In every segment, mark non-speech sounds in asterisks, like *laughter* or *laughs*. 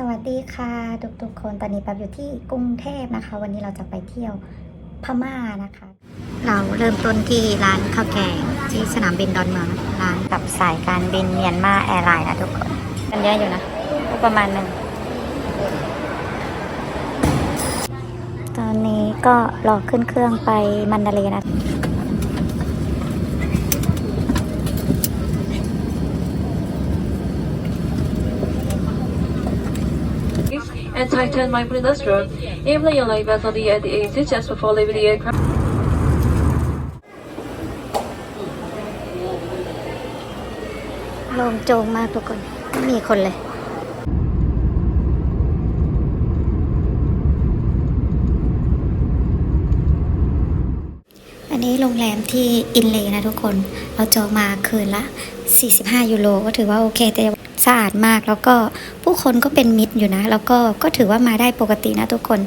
สวัสดีค่ะ ทุกๆคนตอนนี้แป๊บอยู่ที่กรุงเทพนะคะ วันนี้เราจะไปเที่ยวพม่านะคะ เราเริ่มต้นที่ร้านข้าวแกงที่สนามบินดอนเมืองร้านกับสายการบินเมียนมาแอร์ไลน์นะทุกคนกันเยอะอยู่นะก็ประมาณหนึ่งตอนนี้ก็รอขึ้นเครื่องไปมันดาเลนะ and tighten my nostril. Aim your leg vessel the at the exit just before leaving the aircraft. ลงโจงมากทุกคนไม่มีคนเลย อันนี้โรงแรมที่อินเลยนะทุกคน เราจองมาคืนละ 45 ยูโรก็ถือว่าโอเคแต่ สะอาดมาก แล้วก็ผู้คนก็เป็นมิตรอยู่นะ แล้วก็ก็ถือว่ามาได้ปกตินะทุกคน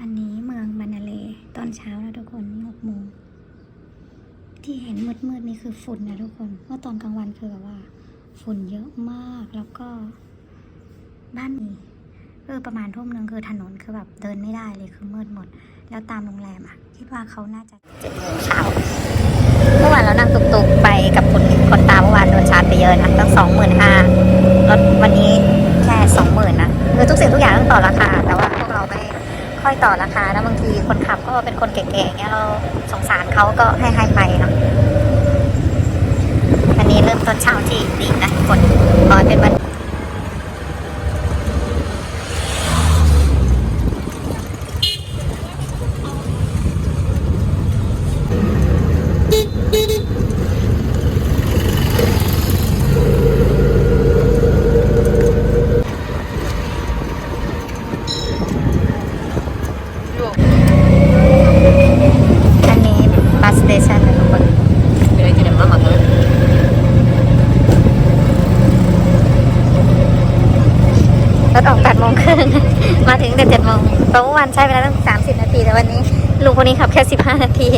อันนี้เมืองมานาเลตอนเช้านะทุกคนหกโมงที่เห็นมืดๆนี่คือฝุ่นนะทุกคนเมื่อตอนกลางวันคือแบบว่า ฝุ่นเยอะมากแล้วก็ บ้านนี้เออประมาณทุ่มหนึงคือถนนคือแบบเดินไม่ได้เลยคือมืดหมด แล้วตามโรงแรมอะ คิดว่าเขาน่าจะเจ็ดโมงเช้าเมื่อวานเรานั่งตุกๆไปกับคนคนตามเมื่อวานโดนชาร์จไปเยอะนะตั้งสองหมื่นห้ารถวันนี้แค่สองหมื่นนะคือทุกสิ่งทุกอย่างต้องต่อราคา แต่ว่าพวกเราไม่ค่อยต่อราคานะบางทีคนขับก็เป็นคนแก่ๆเงี้ยเราสงสารเขาก็ให้ให้ไปเนาะ ต้นเช้าที่ดีนะกคนอนเป็นวัน อันนี้บัสสเตชันนะทุกคนรถออก8โมงครึ่ง มาถึงแต่7โมงเพราะเมื่อ วานใช้เวลาตั้ง30นาทีแต่วันนี้ ลุงคนนี้ขับแค่15นาที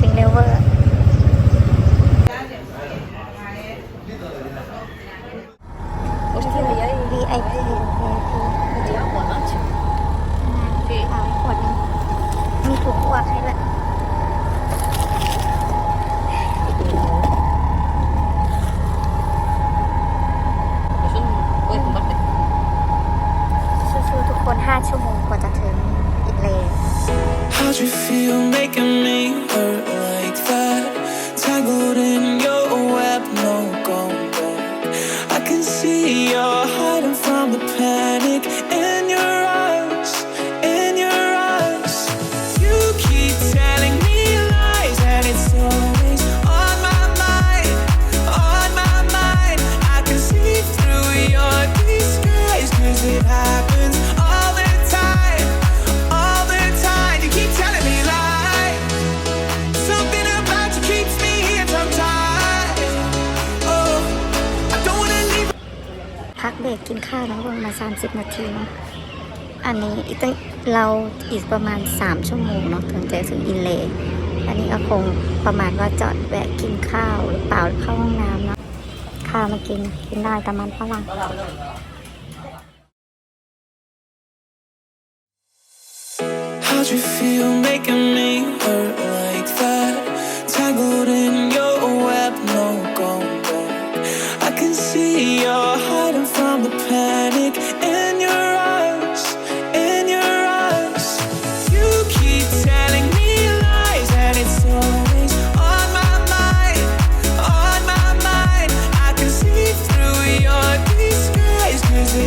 ถึงเร็วเวอร์ VIP VIP 30 นาทีเนาะอันนี้อีกตั้งเราอีกประมาณ 3 ชั่วโมงเนาะถึงจะถึงอินเลย์อันนี้ก็คงประมาณว่าจอดแวะกินข้าวหรือเปล่าหรือเข้าห้องน้ำเนาะข้าวมากินกินได้แต่มันฝรั่ง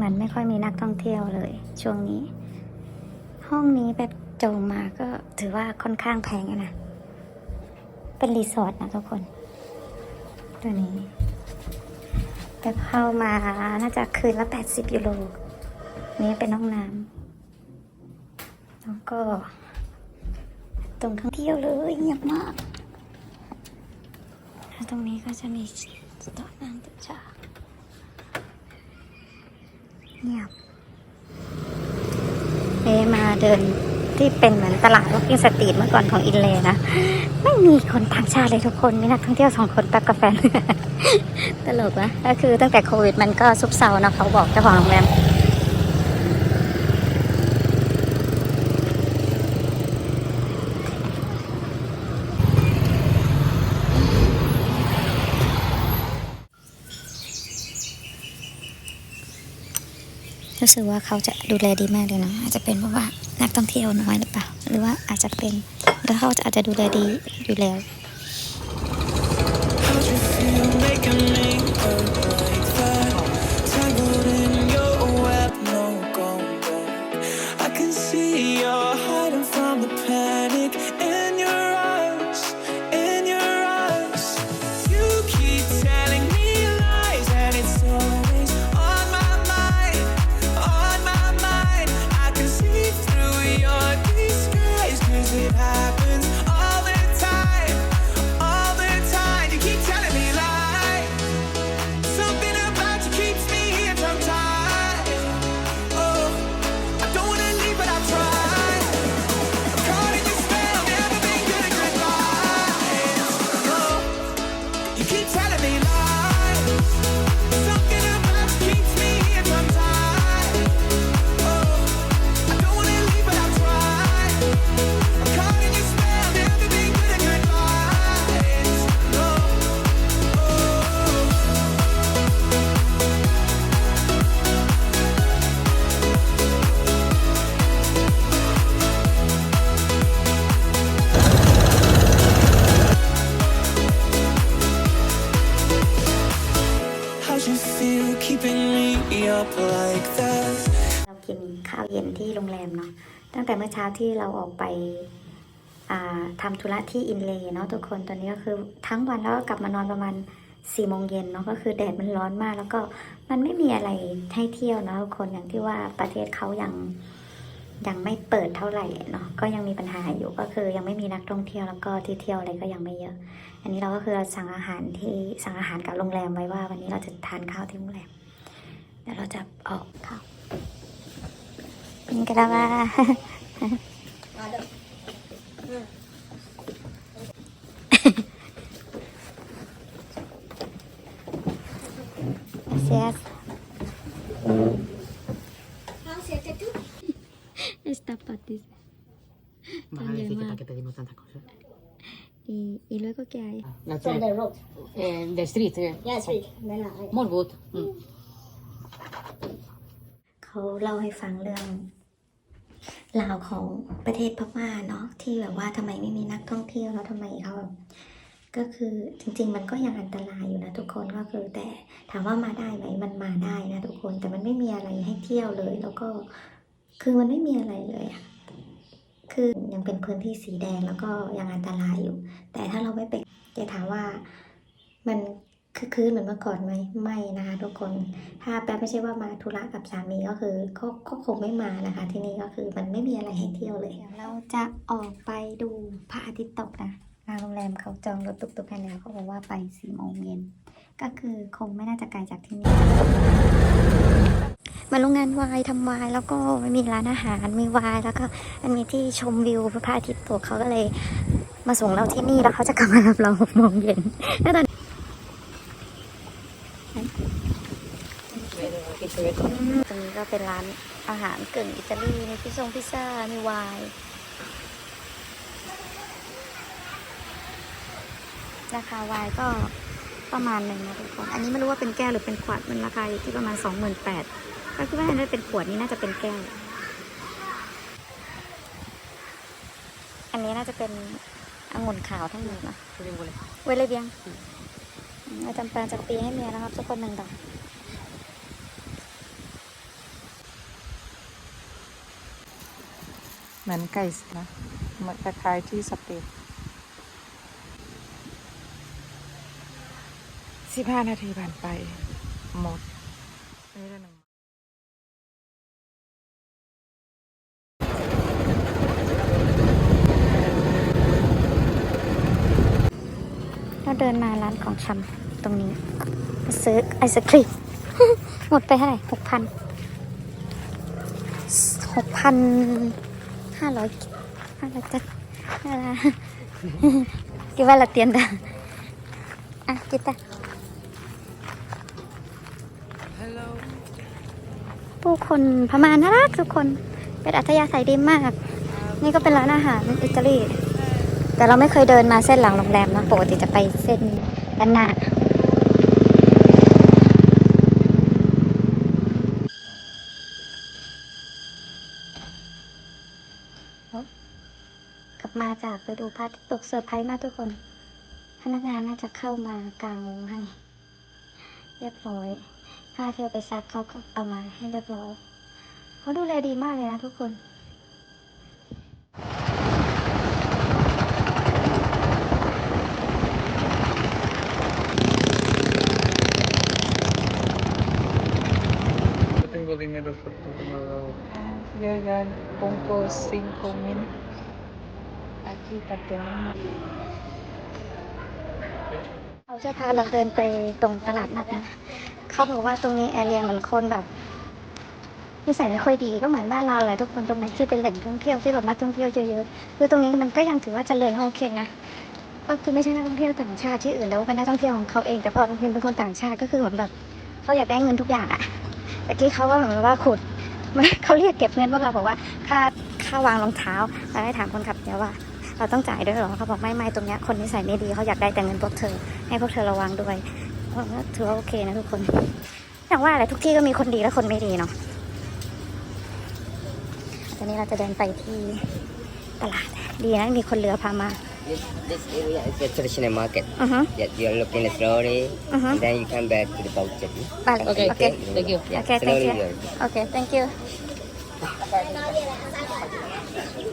มือนไม่ค่อยมีนักท่องเที่ยวเลย ช่วงนี้ ห้องนี้แบบจองมาก็ถือว่าค่อนข้างแพงนะ เป็นรีสอร์ทนะทุกคน ตัวนี้แต่เข้ามาน่าจะคืนละ 80 ยูโร นี่เป็นห้องน้ำแล้วก็ ตรงท่องเที่ยวเลยเงียบมาก แล้วตรงนี้ก็จะมีโต๊ะนั่งตุ๊ชา เงียบเอมาเดินที่เป็นเหมือนตลาดวอล์กิ่งสตรีทเมื่อก่อนของอินเลยนะ ไม่มีคนต่างชาติเลยทุกคนมีนักท่องเที่ยวสองคนแป๊บกาแฟนตลกนะก็คือตั้งแต่โควิดมันก็ซุบเซานะเขาบอกเจ้าของโรงแรม รู้สึกว่าเขาจะดูแลดีมากเลยเนาะอาจจะเป็นเพราะว่านักท่องเที่ยวน้อยหรือเปล่า หรือว่าอาจจะเป็นแล้วเขาอาจจะดูแลดีอยู่แล้ว keeping me up like that? เรากินข้าวเย็นที่โรงแรมเนาะตั้งแต่เมื่อเช้าที่เราออกไปอ่าทำธุระที่อินเลย์เนาะทุกคนตอนนี้ก็คือทั้งวันแล้วก็กลับมานอนประมาณสี่โมงเย็นเนาะก็คือแดดมันร้อนมาก แล้วก็มันไม่มีอะไรให้เที่ยวเนาะทุกคนอย่างที่ว่าประเทศเขายังยังไม่เปิดเท่าไหร่เนาะก็ยังมีปัญหาอยู่ก็คือยังไม่มีนักท่องเที่ยวแล้วก็ที่เที่ยวอะไรก็ยังไม่เยอะ อันนี้เราก็คือสั่งอาหารที่สั่งอาหารกับโรงแรมไว้ว่า วันนี้เราจะทานข้าวที่โรงแรม ดี๋ยวเราจะออกข้าว นี่ก็ได้ว่า Gracias. Esta patis. Vas a También decir que va. para qué pedimos tantas cosas. ¿Y, y luego qué hay? La From the road. eh, the street, eh. Yeah, street. Then I. More good. Mm. เขาเล่าให้ฟังเรื่องราวของประเทศพม่าเนาะที่แบบว่าทำไมไม่มีนักท่องเที่ยวแล้วทำไมเขาแบบก็คือจริง ๆ มันก็ยังอันตรายอยู่นะทุกคนก็คือแต่ถามว่ามาได้ไหมมันมาได้นะทุกคนแต่มันไม่มีอะไรให้เที่ยวเลย แล้วก็คือมันไม่มีอะไรเลยอะคือยังเป็นพื้นที่สีแดงแล้วก็ยังอันตรายอยู่ แต่ถ้าเราไม่ไปจะถามว่ามัน คือคืนเหมือนเมื่อก่อนไหมไม่นะคะทุกคน ถ้าแป๊บไม่ใช่ว่ามาธุระกับสามีก็คือก็ก็คงไม่มานะคะ ที่นี่ก็คือมันไม่มีอะไรให้เที่ยวเลยเดี๋ยวเราจะออกไปดูพระอาทิตย์ตกนะทางโรงแรมเขาจองรถตุกๆให้แล้วเขาบอกว่าไปสี่โมงเย็นก็คือคงไม่น่าจะไกลจากที่นี่มาโรงงานวายทำวายแล้วก็ไม่มีร้านอาหารมีวายแล้วก็มันมีที่ชมวิวพระอาทิตย์ตกเขาก็เลยมาส่งเราที่นี่แล้วเขาจะกลับมารับเราหกโมงเย็นแล้วตอน ตรงนี้ ก็เป็นร้านอาหารกึ่งอิตาลีมีพิซซงพิซซ่ามีไวน์ราคาไวน์ก็ประมาณหนึ่งนะทุกคน อันนี้ไม่รู้ว่าเป็นแก้วหรือเป็นขวด มันราคาอยู่ที่ประมาณ 28,000ก็คิดว่าน่าจะเป็นขวดนี้น่าจะเป็นแก้ว อันนี้น่าจะเป็นองุ่นขาวทั้งหมดเนาะ Huele, huele. เวเลยเบียงเราจำเป็นจะตีให้เมียนะครับทุกคนหนึ่งดอ เหมือนไก่นะเหมือนคล้ายๆที่สเปนสิบห้านาทีผ่านไป หมดนี่ละหนึ่งเราเดินมาร้านของชำตรงนี้ไปซื้อไอศครีม หมดไปเท่าไหร่หกพันหกพัน ห้าร้อยห้าร้อยจัดอะไรกี่ว่าละเตียนดาอะกิตาผู้คนพม่าน่ารักทุกคนเป็นอัธยาศัยดีมาก นี่ก็เป็นร้านอาหารอิตาลีแต่เราไม่เคยเดินมาเส้นหลังโรงแรมนะปกติจะไปเส้นด้านหน้า มาจากไปดูพระอาทิตย์ตกเซอร์ไพรส์มากทุกคน พนักงานน่าจะเข้ามากลางวงให้เรียบร้อยผ้าที่เอาไปซักเขาก็เอามาให้เรียบร้อยเขาดูแลดีมากเลยนะทุกคน tengo dinero afortunado. Llegan pongo cinco mil aquí para tener เขาจะพาเราเดินไปตรงตลาดนัดนะเขาบอกว่าตรงนี้แอเรียเหมือนคนแบบนิสัยไม่ค่อยดีก็เหมือนบ้านเราเลยทุกคนตรงไหนที่เป็นแหล่งท่องเที่ยวที่แบบนักท่องเที่ยวเยอะๆคือตรงนี้มันก็ยังถือว่าเจริญโอเคนะก็คือไม่ใช่นักท่องเที่ยวต่างชาติที่อื่นแล้วเป็นนักท่องเที่ยวของเขาเองแต่พอเป็นคนต่างชาติก็คือเหมือนแบบเขาอยากได้เงินทุกอย่างอะแต่ที่เขาว่าเหมือนว่าขุดไม่เขาเรียกเก็บเงินพวกเราบอกว่าค่าค่าวางรองเท้าเราได้ถามคนขับเนี่ยว่า เราต้องจ่ายด้วยเหรอเขาบอกไม่ไม่ตรงเนี้ยคนนิสัยไม่ดีเขาอยากได้แต่เงินพวกเธอ ให้พวกเธอระวังด้วยผมก็ถือว่าโอเคนะทุกคนอย่างว่าแหละทุกที่ก็มีคนดีและคนไม่ดีเนาะตอนนี้เราจะเดินไปที่ตลาดดีนะมีคนเรือพามา This, this area is the traditional market. อือฮึ Yes, you're looking slowly, Mhm. and then you come back to the boat city. ไปเลย Okay, โอเค thank you. Yeah, โอเค thank slowly you you're- โอเค thank you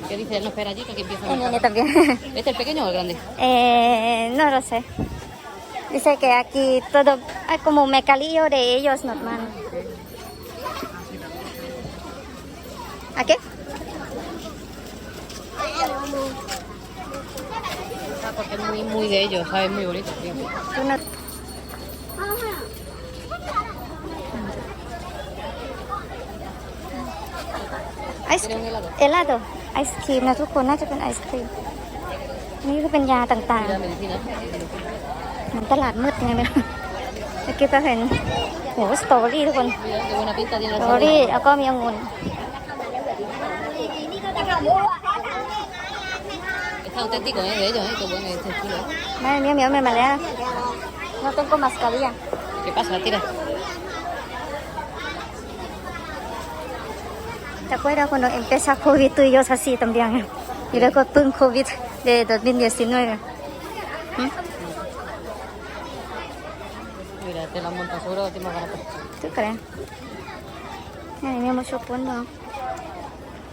¿Qué dice? No espera allí, que aquí empieza. El eh, nene también. *laughs* ¿Este es el pequeño o el grande? Eh, no lo sé. Dice que aquí todo hay como un mecalillo de ellos normal. ¿A qué? Ah, porque es muy, muy de ellos, ¿sabes? Muy bonito. Sí. Una... ¿Tiene helado? helado. ไอศครีมนะทุกคนน่าจะเป็นไอศครีม นี่ก็เป็นยาต่าง Y la medicina. ๆเหมือนตลาดมืดยังไงไม่รู้เมื่อกี้ก็เห็นโหสตรอเบอรี่ทุกคน Mira qué buena pinta ส tiene ต la รอเบอรี่ salida. แล้วก็มีองุ่น Está auténtico, ¿eh? De ellos, ¿eh? Qué bueno este chulo. ¿eh? Madre mía, mi hombre me lea. No tengo mascarilla. ¿Qué pasa? Tira. ¿Te acuerdas cuando empezó COVID tú y yo así también? Y luego pum COVID de 2019. Mira, te la montas seguro que te más barato. ¿Tú crees? Ay, mi mucho punto.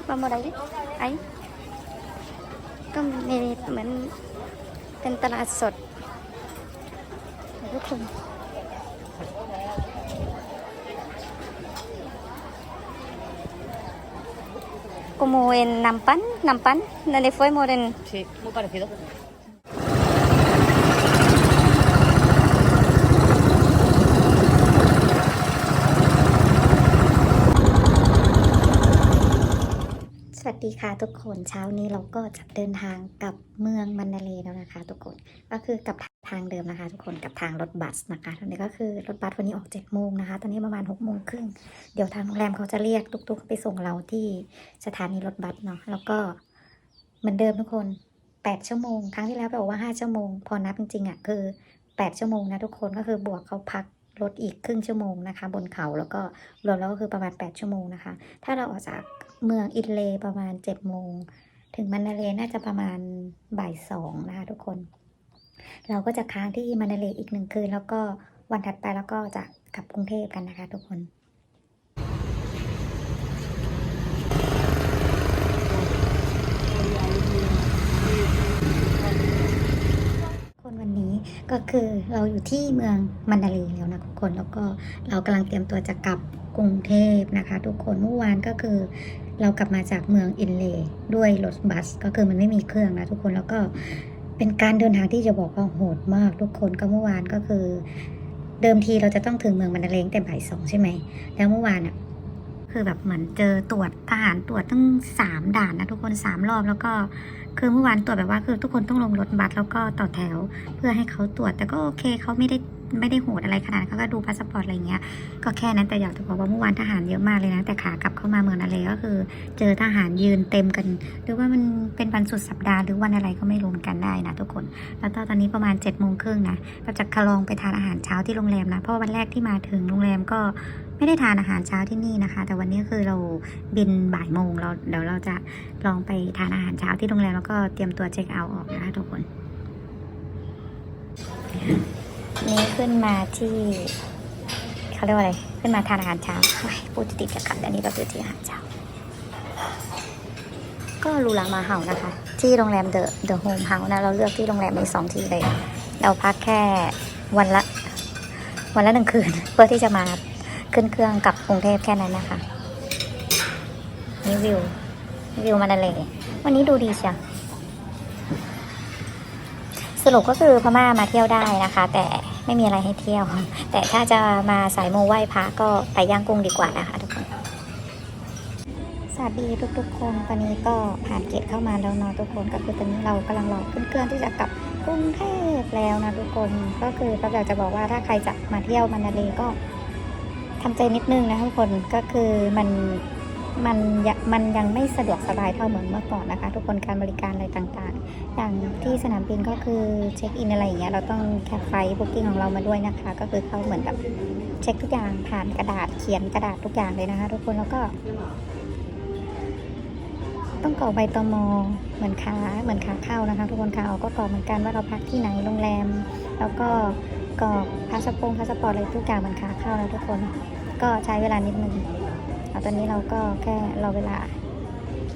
Vamos ahí. Ahí. ก็มีเหมือนเป็นตลาดสดทุกคน como en Nampan, Nampan, donde fue Moren. Sí, muy parecido. ดีค่ะทุกคนเช้านี้เราก็จะเดินทางกลับเมืองมันนาเลแล้วนะคะ ทุกคนก็คือกับทางเดิมนะคะ ทุกคนกับทางรถบัสนะคะตอนนี้ก็คือรถบัสวันนี้ออกเจ็ดโมงนะคะ ตอนนี้ประมาณหกโมงครึ่งเดี๋ยวทางโรงแรมเขาจะเรียกตุกๆไปส่งเราที่สถานีรถบัสเนาะแล้วก็เหมือนเดิมทุกคนแปดชั่วโมงครั้งที่แล้วเราบอกว่าห้าชั่วโมง พอนับจริงๆอะคือแปดชั่วโมงนะทุกคนก็คือบวกเขาพักรถอีกครึ่งชั่วโมงนะคะ บนเขาแล้วก็รวมแล้วก็คือประมาณ 8 ชั่วโมงนะคะ ถ้าเราออกจาก เมืองอินเลประมาณ7โมง ถึงมันนาเลน่าจะประมาณบ่ายสองนะคะทุกคน เราก็จะค้างที่มันนาเลอีกหนึ่งคืน แล้วก็วันถัดไปแล้วก็จะกลับกรุงเทพกันนะคะทุกคนคนวันนี้ก็คือเราอยู่ที่เมืองมันดาเลแล้วนะทุกคนแล้วก็เรากำลังเตรียมตัวจะกลับกรุงเทพนะคะ ทุกคนเมื่อวานก็คือ เรากลับมาจากเมืองอินเลด้วยรถบัส ก็คือมันไม่มีเครื่องนะทุกคนแล้วก็เป็นการเดินทางที่จะบอกว่าโหดมาก ทุกคนก็เมื่อวานก็คือ เดิมทีเราจะต้องถึงเมืองมันดาเลงแต่บ่ายสองใช่ไหมแล้วเมื่อวานอะคือแบบเหมือนเจอตรวจทหารตรวจตั้งสามด่านนะทุกคนสามรอบแล้วก็คือเมื่อวานตรวจแบบว่าคือทุกคนต้องลงรถบัสแล้วก็ต่อแถว เพื่อให้เขาตรวจแต่ก็โอเคเขาไม่ได้ ไม่ได้โหดอะไรขนาดเขาก็ดูพาสปอร์ตอะไรเงี้ย ก็แค่นั้นแต่อยากจะบอกว่าเมื่อวานทหารเยอะมากเลยนะ แต่ขากลับเข้ามาเมืองนาเลก็คือ เจอทหารยืนเต็มกัน หรือว่ามันเป็นวันสุดสัปดาห์หรือวันอะไรก็ไม่รู้เหมือนกันได้นะทุกคน แล้วตอนนี้ประมาณ7จ็ดโมงครึ่งนะเราจะคลองไปทานอาหารเช้าที่โรงแรมนะ เพราะวันแรกที่มาถึงโรงแรมก็ไม่ได้ทานอาหารเช้าที่นี่นะคะ แต่วันนี้คือเราบินบ่ายโมงเราเดี๋ยวเราจะลองไปทานอาหารเช้าที่โรงแรมแล้วก็เตรียมตัวเช็คเอาท์ออกนะคะทุกคน นี้ขึ้นมาที่เขาเรียกว่าอะไร ขึ้นมาทานอาหารเช้าพูดติดจะขัดอันนี้เราคือที่อาหารเช้า ก็ลูลามาเฮานะคะ ที่โรงแรมเดอะเดอะโฮมเฮานะ เราเลือกที่โรงแรมมีสองที่เลย เราพักแค่วันละ วันละหนึ่งคืน เพื่อที่จะมาขึ้นเครื่องกลับกรุงเทพแค่นั้นนะคะนี่วิววิวมันอะไรวันนี้ดูดีจังสรุปก็คือพม่ามาเที่ยวได้นะคะ แต่ ไม่มีอะไรให้เที่ยว แต่ถ้าจะมาสายโมไหว้พระก็ไปย่างกุ้งดีกว่านะคะทุกคนสวัสดีทุกๆคนตอนนี้ก็ผ่านเกตเข้ามาแล้วเนาะทุกคนก็คือตอนนี้เรากำลังรอขึ้นเครื่องที่จะกลับกรุงเทพแล้วนะทุกคนก็คือก็อยากจะบอกว่าถ้าใครจะมาเที่ยวมันนาเลก็ทำใจนิดนึงนะทุกคนก็คือมัน มันยังมันยังไม่สะดวกสบายเท่าเหมือนเมื่อก่อนนะคะ ทุกคนการบริการอะไรต่างๆ อย่างที่สนามบินก็คือเช็คอินอะไรอย่างเงี้ยเราต้องแคปไฟล์บุ๊กิ้งของเรามาด้วยนะคะ ก็คือเขาเหมือนแบบเช็คทุกอย่างผ่านกระดาษเขียนกระดาษทุกอย่างเลยนะคะ ทุกคนแล้วก็ ต้องกรอกใบตมเหมือนค้าเหมือนขาเข้านะคะ ทุกคนขาออกก็กรอกเหมือนกันว่าเราพักที่ไหนโรงแรม แล้วก็กรอกพาสปงพาสปอร์ตอะไรทุกอย่างเหมือนขาเข้าแล้วทุกคน ก็ใช้เวลานิดนึง ตอนนี้เราก็แค่รอเวลา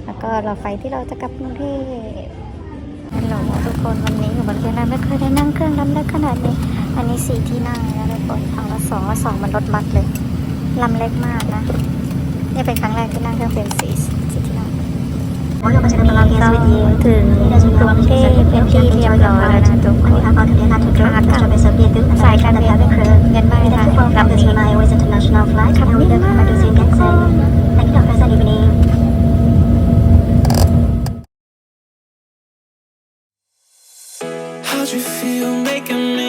แล้วก็รอไฟที่เราจะกลับกรุงเทพฮัลโหลทุกคนวันนี้อยู่บนเครื่องนั้นไม่เคยได้นั่งเครื่องลำเล็กขนาดนี้ อันนี้สี่ที่นั่งนะทุกคนเอาละสองละสองมันรถบัสเลยลำเล็กมากนะ นี่เป็นครั้งแรกที่นั่งเครื่องเป็นสี่สี่ที่นั่ง เราถึงกรุงเทพเป็นที่เรียบร้อยแล้วนะทุกคนอากาศสายการบินเครื่องินไม่ได้ลำนี้ทำนี่มาดูเสียงก How'd you feel making me